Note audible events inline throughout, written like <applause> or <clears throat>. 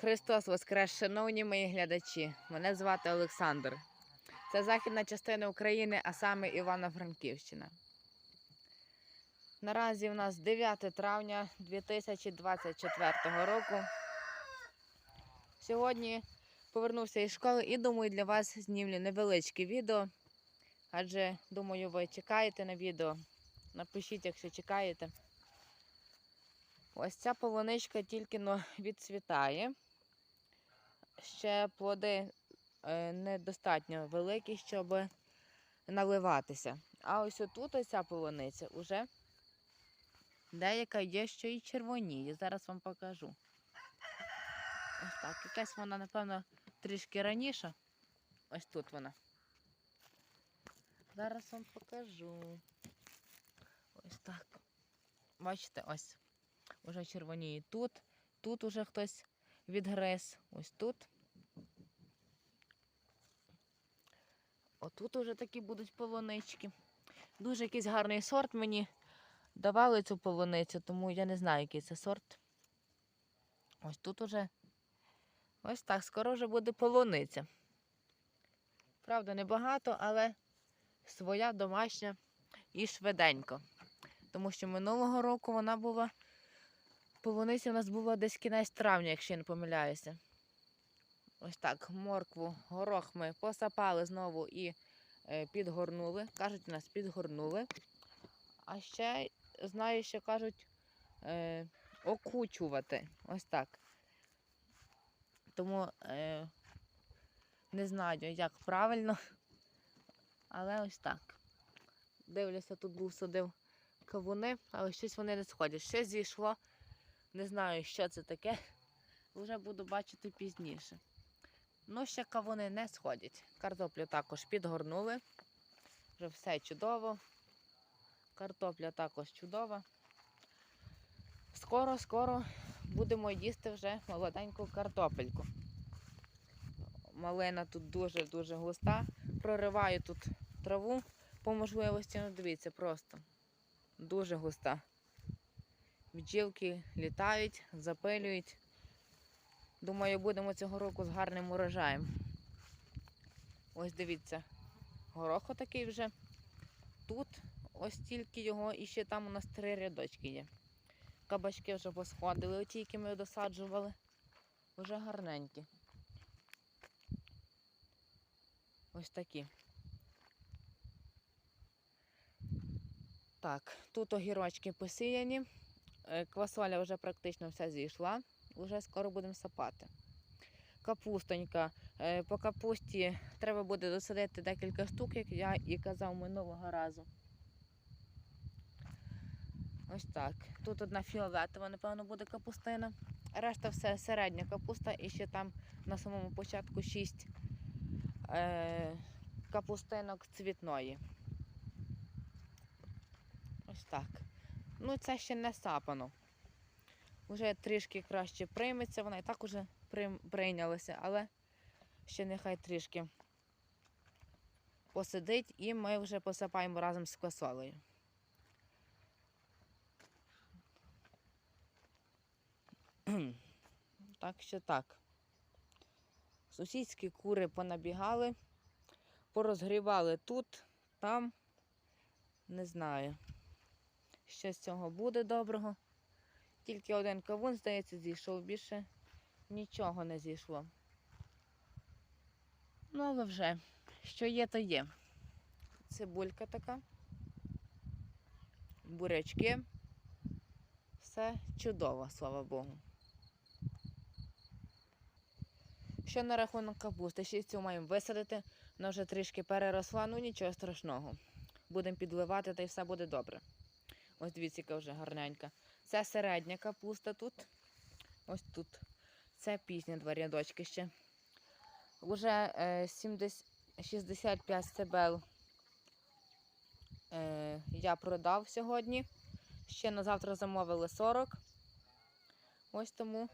Христос Воскрес, шановні мої глядачі. Мене звати Олександр. Це західна частина України, а саме Івано-Франківщина. Наразі в нас 9 травня 2024 року. Сьогодні повернувся із школи і думаю, для вас знімлю невеличке відео. Адже думаю, ви чекаєте на відео. Напишіть, якщо чекаєте. Ось ця полуничка тільки но відцвітає. Ще плоди е, недостатньо великі, щоб наливатися. А ось отут ось ця полуниця уже деяка є, що і червоніє. Зараз вам покажу. Ось так. Якась вона, напевно, трішки раніше. Ось тут вона. Зараз вам покажу. Ось так. Бачите, ось. Уже червоніє тут. Тут уже хтось відгриз. Ось тут. Отут уже такі будуть полунички. Дуже якийсь гарний сорт мені давали цю полуницю, тому я не знаю, який це сорт. Ось тут уже ось так, скоро вже буде полуниця. Правда, небагато, але своя домашня і швиденько. Тому що минулого року вона була. Полуниця у нас була десь кінець травня, якщо я не помиляюся. Ось так, моркву, горох ми посапали знову і е, підгорнули. Кажуть, нас підгорнули. А ще знаю, що кажуть е, окучувати. Ось так. Тому е, не знаю, як правильно. Але ось так. Дивлюся, тут був садив кавуни, але щось вони не сходять. Ще зійшло. Не знаю, що це таке. Вже буду бачити пізніше. Ну, ще кавуни не сходять. Картоплю також підгорнули. Вже все чудово. Картопля також чудова. Скоро, скоро будемо їсти вже молоденьку картопельку. Малина тут дуже-дуже густа. Прориваю тут траву по можливості, ну дивіться, просто дуже густа. Бджілки літають, запилюють. Думаю, будемо цього року з гарним урожаєм. Ось дивіться, горох отакий вже. Тут ось тільки його і ще там у нас три рядочки є. Кабачки вже посходили, оті, які ми досаджували. Вже гарненькі. Ось такі. Так, тут огірочки посіяні. Е, Квасоля вже практично вся зійшла. Уже скоро будемо сапати. Капустонька. Е, По капусті треба буде досадити декілька штук, як я і казав минулого разу. Ось так. Тут одна фіолетова, напевно, буде капустина. Решта все середня капуста і ще там на самому початку 6 е, капустинок цвітної. Ось так. Ну, це ще не сапано. Уже трішки краще прийметься, вона і так уже прийнялася, але ще нехай трішки посидить і ми вже посипаємо разом з квасолею. <clears throat> Так що так. Сусідські кури понабігали, порозгрівали тут, там. Не знаю, що з цього буде доброго. Тільки один кавун, здається, зійшов, більше нічого не зійшло. Ну, але вже, що є, то є. Цибулька така, бурячки. Все чудово, слава Богу. Що на рахунок капусти? Цю маємо висадити, вона вже трішки переросла, ну нічого страшного. Будемо підливати та й все буде добре. Ось дивіться, яка вже гарненька. Це середня капуста тут. Ось тут. Це пізня два рядочки ще. Уже е, 70, 65 стебел е, я продав сьогодні. Ще на завтра замовили 40. Ось тому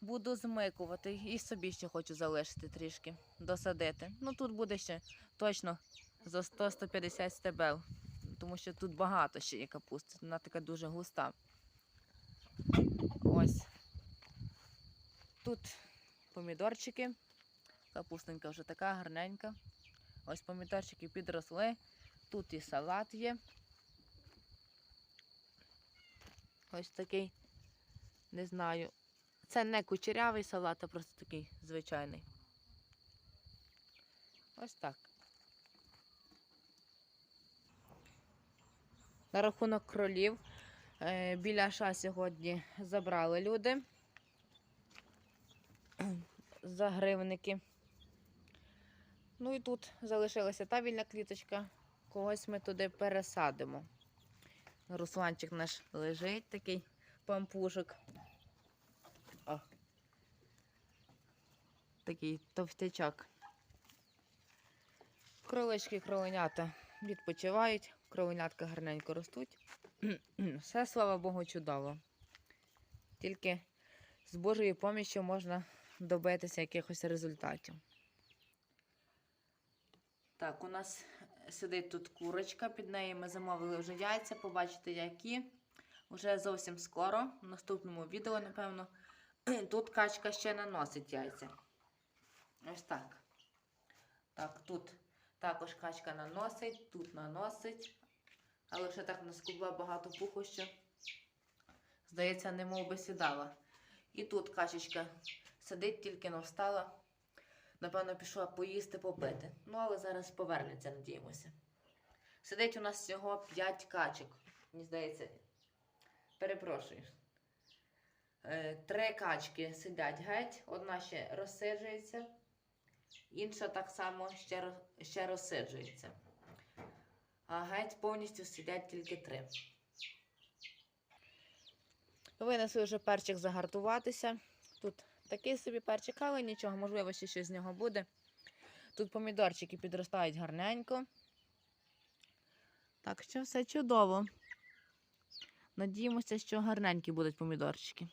буду змикувати. І собі ще хочу залишити трішки, досадити. Ну тут буде ще точно за 100-150 стебел. Тому що тут багато ще є капусти. Вона така дуже густа. Ось. Тут помідорчики. Капустенька вже така гарненька. Ось помідорчики підросли. Тут і салат є. Ось такий, не знаю. Це не кучерявий салат, а просто такий звичайний. Ось так. На рахунок кролів. Е, Біляша сьогодні забрали люди. Загривники. Ну і тут залишилася та вільна кліточка. Когось ми туди пересадимо. Русланчик наш лежить такий пампушок. О. Такий товстячок. Кролички, кроленята відпочивають, кроленятка гарненько ростуть. Все, слава Богу, чудово. Тільки з Божою поміччю можна добитися якихось результатів. Так, у нас сидить тут курочка, під нею ми замовили вже яйця, побачите, які. Уже зовсім скоро, в наступному відео, напевно, <clears throat> тут качка ще наносить яйця. Ось так. Так, тут також качка наносить, тут наносить. Але вже так наскубла багато пуху, що, здається, не мов би сідала. І тут качечка сидить, тільки но встала. Напевно, пішла поїсти, попити. Ну, але зараз повернеться, надіємося. Сидить у нас всього 5 качок. Мені здається, перепрошую. Е, Три качки сидять геть, одна ще розсиджується, інша так само ще розсиджується. А геть повністю сидять тільки три. Винесли вже перчик загартуватися. Тут такий собі перчик, але нічого, можливо, ще щось з нього буде. Тут помідорчики підростають гарненько. Так що все чудово. Надіємося, що гарненькі будуть помідорчики.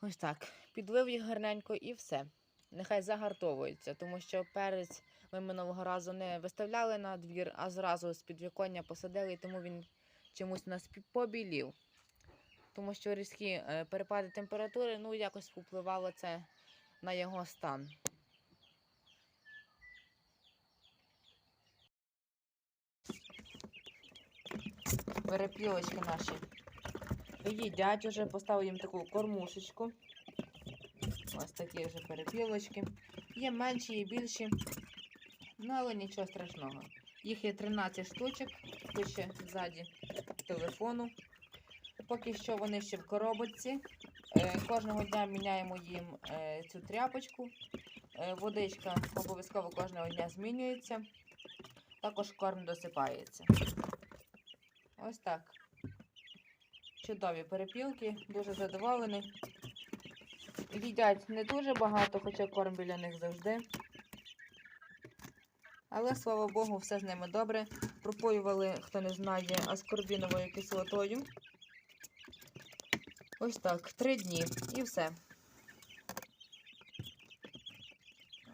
Ось так. Підлив їх гарненько і все. Нехай загартовуються, тому що перець ми минулого разу не виставляли на двір, а зразу з підвіконня посадили, тому він чомусь нас побілів. Тому що різкі е, перепади температури, ну, якось впливало це на його стан. Перепілочки наші їдять уже, поставив їм таку кормушечку. Ось такі вже перепілочки. Є менші, є більші. Ну, але нічого страшного. Їх є 13 штучок, ще ззаді телефону. Поки що вони ще в коробочці. Е, Кожного дня міняємо їм е, цю тряпочку. Е, Водичка обов'язково кожного дня змінюється. Також корм досипається. Ось так. Чудові перепілки, дуже задоволені. Їдять не дуже багато, хоча корм біля них завжди. Але, слава Богу, все з ними добре. Пропоювали, хто не знає, аскорбіновою кислотою. Ось так, три дні і все.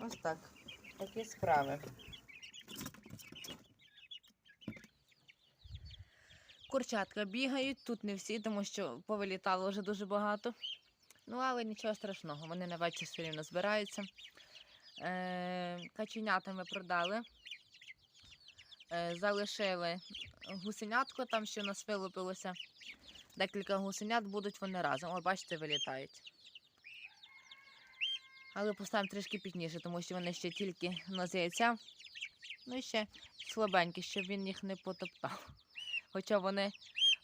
Ось так. Такі справи. Курчатка бігають, тут не всі, тому що повилітало вже дуже багато. Ну, але нічого страшного, вони на вечір все рівно збираються. Е, каченята ми продали. Е, залишили гусенятко, там що у нас вилупилося. Декілька гусенят будуть вони разом. О, бачите, вилітають. Але поставимо трішки пізніше, тому що вони ще тільки на яйця. Ну і ще слабенькі, щоб він їх не потоптав. Хоча вони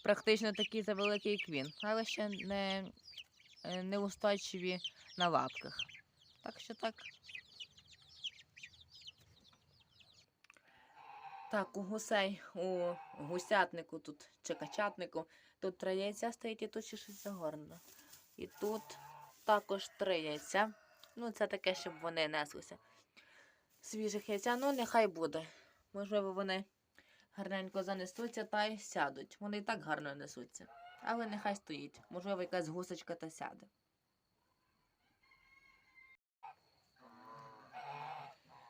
практично такі за великий, як він, але ще не, е, неустойчиві на лапках. Так що так. Так, у гусей, у гусятнику тут чи качатнику, тут три яйця стоїть і тут ще щось загорнено. І тут також три яйця. Ну, це таке, щоб вони неслися. Свіжих яйця, ну нехай буде. Можливо, вони гарненько занесуться та й сядуть. Вони і так гарно несуться. Але нехай стоїть. Можливо, якась гусочка та сяде.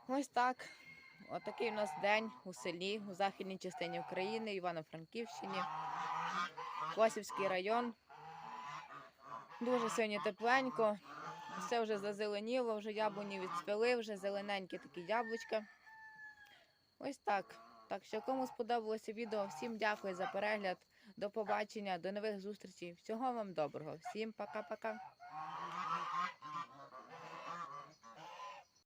Ось так. Отакий у нас день у селі, у західній частині України, Івано-Франківщині, Косівський район. Дуже сьогодні тепленько. Все вже зазеленіло, вже яблуні відцвіли, вже зелененькі такі яблучка. Ось так. Так що кому сподобалося відео, всім дякую за перегляд. До побачення, до нових зустрічей. Всього вам доброго. Всім пока-пока.